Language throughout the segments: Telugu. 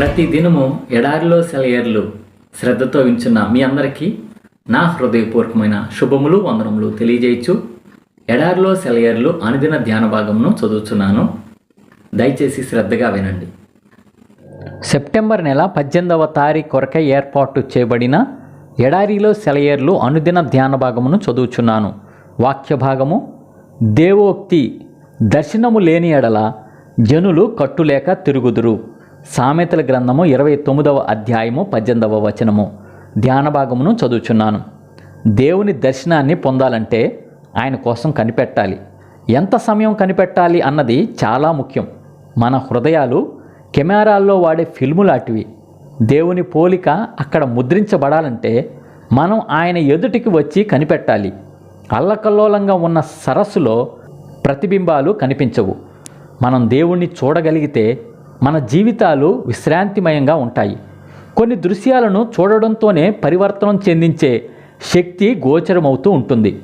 ప్రతి దినము ఎడారిలో సెలయర్లు శ్రద్ధతో వించున్న మీ అందరికీ నా హృదయపూర్వకమైన శుభములు వందనములు తెలియజేయచ్చు. ఎడారిలో సెలయర్లు అనుదిన ధ్యాన భాగమును చదువుతున్నాను దయచేసి శ్రద్ధగా వినండి. సెప్టెంబర్ నెల పద్దెనిమిదవ తారీఖు కొరకై ఏర్పాటు చేయబడిన ఎడారిలో సెలయేర్లు అనుదిన ధ్యాన భాగమును చదువుచున్నాను. వాక్య భాగము దేవోక్తి దర్శనము లేని ఎడల జనులు కట్టులేక తిరుగుదురు. సామెతల గ్రంథము ఇరవై తొమ్మిదవ అధ్యాయము పద్దెనిమిదవ వచనము. ధ్యాన భాగమును చదువుచున్నాను. దేవుని దర్శనాన్ని పొందాలంటే ఆయన కోసం కనిపెట్టాలి. ఎంత సమయం కనిపెట్టాలి అన్నది చాలా ముఖ్యం. మన హృదయాలు కెమెరాల్లో వాడే ఫిల్ము లాంటివి. దేవుని పోలిక అక్కడ ముద్రించబడాలంటే మనం ఆయన ఎదుటికి వచ్చి కనిపెట్టాలి. అల్లకల్లోలంగా ఉన్న సరస్సులో ప్రతిబింబాలు కనిపించవు. మనం దేవుణ్ణి చూడగలిగితే మన జీవితాలు విశ్రాంతిమయంగా ఉంటాయి. కొన్ని దృశ్యాలను చూడడంతోనే పరివర్తనం చెందించే శక్తి గోచరమవుతూ ఉంటుంది.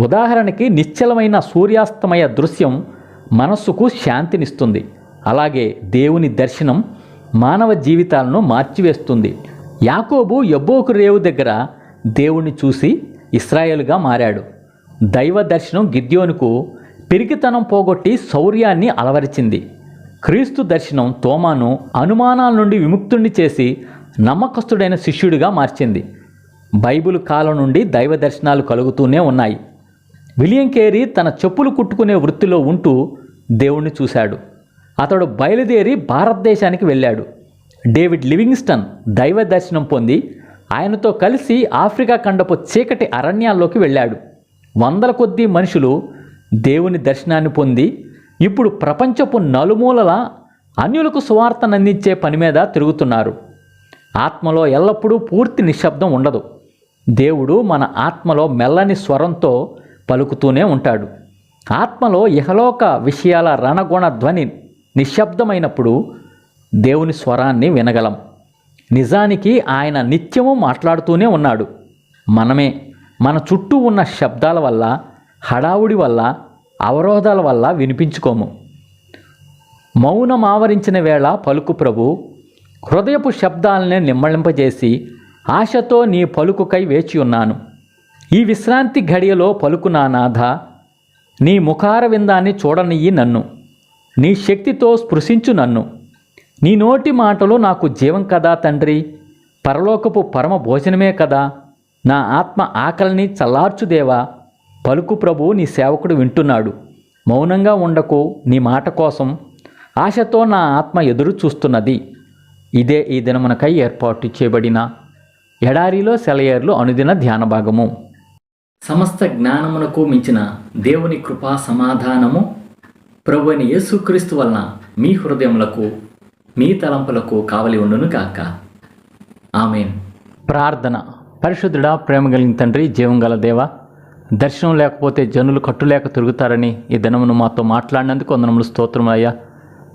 ఉదాహరణకి నిశ్చలమైన సూర్యాస్తమయ దృశ్యం మనస్సుకు శాంతినిస్తుంది. అలాగే దేవుని దర్శనం మానవ జీవితాలను మార్చివేస్తుంది. యాకోబు ఎబ్బోకు రేవు దగ్గర దేవుణ్ణి చూసి ఇస్రాయేల్గా మారాడు. దైవ దర్శనం గిద్యోనుకు పిరికితనం పోగొట్టి శౌర్యాన్ని అలవరిచింది. క్రీస్తు దర్శనం తోమాను అనుమానాల నుండి విముక్తుణ్ణి చేసి నమ్మకస్తుడైన శిష్యుడిగా మార్చింది. బైబిల్ కాలం నుండి దైవ దర్శనాలు కలుగుతూనే ఉన్నాయి. విలియం కేరీ తన చెప్పులు కుట్టుకునే వృత్తిలో ఉంటూ దేవుణ్ణి చూశాడు. అతడు బయలుదేరి భారతదేశానికి వెళ్ళాడు. డేవిడ్ లివింగ్స్టన్ దైవ దర్శనం పొంది ఆయనతో కలిసి ఆఫ్రికా ఖండపు చీకటి అరణ్యాల్లోకి వెళ్ళాడు. వందల కొద్దీ మనుషులు దేవుని దర్శనాన్ని పొంది ఇప్పుడు ప్రపంచపు నలుమూలల అన్యులకు సువార్తను అందించే పని మీద తిరుగుతున్నారు. ఆత్మలో ఎల్లప్పుడూ పూర్తి నిశ్శబ్దం ఉండదు. దేవుడు మన ఆత్మలో మెల్లని స్వరంతో పలుకుతూనే ఉంటాడు. ఆత్మలో ఇహలోక విషయాల రణగుణ ధ్వని నిశ్శబ్దమైనప్పుడు దేవుని స్వరాన్ని వినగలం. నిజానికి ఆయన నిత్యము మాట్లాడుతూనే ఉన్నాడు. మనమే మన చుట్టూ ఉన్న శబ్దాల వల్ల హడావుడి వల్ల అవరోధాల వల్ల వినిపించుకోము. మౌనం ఆవరించిన వేళ పలుకు ప్రభు హృదయపు శబ్దాలనే నిమ్మళింపజేసి ఆశతో నీ పలుకుకై వేచి ఉన్నాను ఈ విశ్రాంతి ఘడియలో పలుకు నా నాథ నీ ముఖార విందాన్ని చూడనియ్యి నన్ను. నీ శక్తితో స్పృశించు నన్ను. నీ నోటి మాటలు నాకు జీవం కదా తండ్రి పరలోకపు పరమ భోజనమే కదా. నా ఆత్మ ఆకలిని చల్లార్చుదేవా. పలుకు ప్రభు నీ సేవకుడు వింటున్నాడు. మౌనంగా ఉండకు నీ మాట కోసం. ఆశతో నా ఆత్మ ఎదురు చూస్తున్నది. ఇదే ఈ దినమునకై ఏర్పాటు చేయబడిన ఎడారిలో సెలయేర్లు అనుదిన ధ్యాన భాగము. సమస్త జ్ఞానమునకు మించిన దేవుని కృపా సమాధానము ప్రభుని యేసుక్రీస్తు వలన మీ హృదయములకు మీ తలంపులకు కావలి ఉండును కాక ఆమెన్. ప్రార్థన. పరిశుద్ధుడా ప్రేమ కలిగిన తండ్రి జీవం గల దేవ దర్శనం లేకపోతే జనులు కట్టులేక తిరుగుతారని ఈ దినమును మాతో మాట్లాడినందుకు వందనములు స్తోత్రం అయ్యా.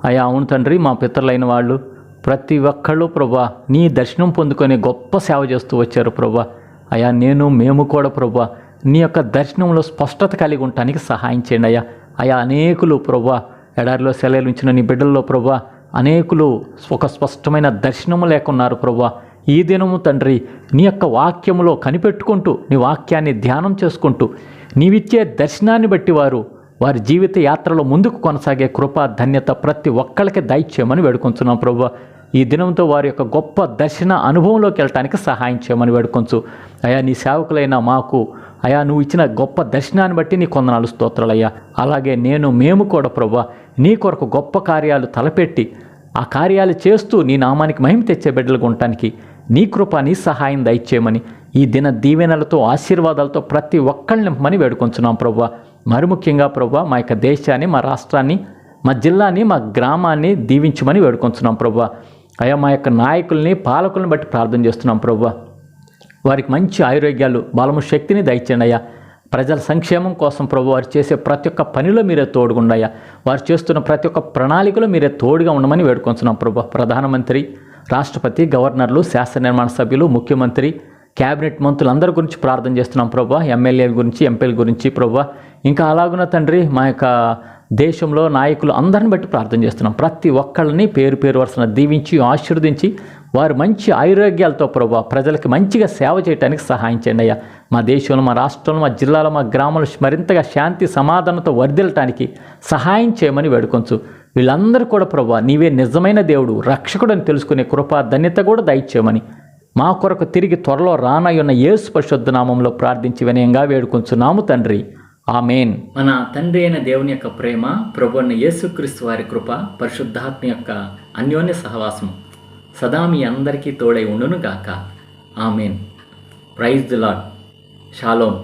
అయ్యా అవును తండ్రి మా పితరులైన వాళ్ళు ప్రతి ఒక్కళ్ళు ప్రభా నీ దర్శనం పొందుకొని గొప్ప సేవ చేస్తూ వచ్చారు ప్రభా. అయ్యా నేను మేము కూడా ప్రభా నీ యొక్క దర్శనంలో స్పష్టత కలిగి ఉండటానికి సహాయం చేయండి అయ్యా. అయా అనేకులు ప్రభా ఎడారిలో సెలవులు ఉంచిన నీ బిడ్డల్లో ప్రభా అనేకులు ఒక స్పష్టమైన దర్శనము లేకున్నారు ప్రభా. ఈ దినము తండ్రి నీ యొక్క వాక్యములో కనిపెట్టుకుంటూ నీ వాక్యాన్ని ధ్యానం చేసుకుంటూ నీవిచ్చే దర్శనాన్ని బట్టి వారు వారి జీవిత యాత్రలో ముందుకు కొనసాగే కృప ధన్యత ప్రతి ఒక్కరికి దయచేయమని వేడుకొంచున్నాం ప్రభు ఈ దినంతో వారి యొక్క గొప్ప దర్శన అనుభవంలోకి వెళ్ళటానికి సహాయం చేయమని వేడుకొంచు. అయా నీ సేవకులైన మాకు అయా నువ్వు ఇచ్చిన గొప్ప దర్శనాన్ని బట్టి నీ కొందనాలు స్తోత్రాలయ్యా. అలాగే నేను మేము కూడా ప్రభు నీ కొరకు గొప్ప కార్యాలు తలపెట్టి ఆ కార్యాలు చేస్తూ నీ నామానికి మహిమ తెచ్చే బిడ్డలుగా ఉండటానికి నీ కృప నీ సహాయం దయచేయమని ఈ దిన దీవెనలతో ఆశీర్వాదాలతో ప్రతి ఒక్కళ్ళని నింపమని వేడుకొంచున్నాం ప్రభా మరి ముఖ్యంగా ప్రభు మా యొక్క దేశాన్ని మా రాష్ట్రాన్ని మా జిల్లాని మా గ్రామాన్ని దీవించమని వేడుకొంచున్నాం ప్రభా అయ్యా మా యొక్క నాయకుల్ని పాలకుల్ని బట్టి ప్రార్థన చేస్తున్నాం ప్రభా వారికి మంచి ఆరోగ్యాలు బలము శక్తిని దయచేయండి అయ్యా. ప్రజల సంక్షేమం కోసం ప్రభు వారు చేసే ప్రతి ఒక్క పనిలో మీరే తోడుగుండయ్యా వారు చేస్తున్న ప్రతి ఒక్క ప్రణాళికలో మీరే తోడుగా ఉండమని వేడుకొంచున్నాం ప్రభు ప్రధానమంత్రి రాష్ట్రపతి గవర్నర్లు శాస్త్ర నిర్మాణ సభ్యులు ముఖ్యమంత్రి క్యాబినెట్ మంత్రులందరి గురించి ప్రార్థన చేస్తున్నాం ప్రభా. ఎమ్మెల్యేల గురించి ఎంపీల గురించి ప్రభా. ఇంకా అలాగున్న తండ్రి మా యొక్క దేశంలో నాయకులు అందరిని బట్టి ప్రార్థన చేస్తున్నాం. ప్రతి ఒక్కళ్ళని పేరు పేరు వరుసన దీవించి ఆశీర్వదించి వారు మంచి ఆరోగ్యాలతో ప్రభా ప్రజలకు మంచిగా సేవ చేయడానికి సహాయం చేయండి అయ్యా. మా దేశంలో మా రాష్ట్రంలో మా జిల్లాలో మా గ్రామంలో మరింతగా శాంతి సమాధానంతో వర్ధిల్లటానికి సహాయం చేయమని వేడుకొంచు. వీళ్ళందరూ కూడా ప్రభు నీవే నిజమైన దేవుడు రక్షకుడు అని తెలుసుకునే కృప ధన్యత కూడా దయచేయమని. మా కొరకు తిరిగి త్వరలో రానయ్యున్న యేసు పరిశుద్ధ నామంలో ప్రార్థించి వినయంగా వేడుకొంచున్నాము తండ్రి. ఆమెన్. మన తండ్రి అయిన దేవుని యొక్క ప్రేమ ప్రభు అయిన యేసుక్రీస్తు వారి కృప పరిశుద్ధాత్మ యొక్క అన్యోన్య సహవాసం సదా మీ అందరికీ తోడై ఉండును గాక amen. Praise the Lord shalom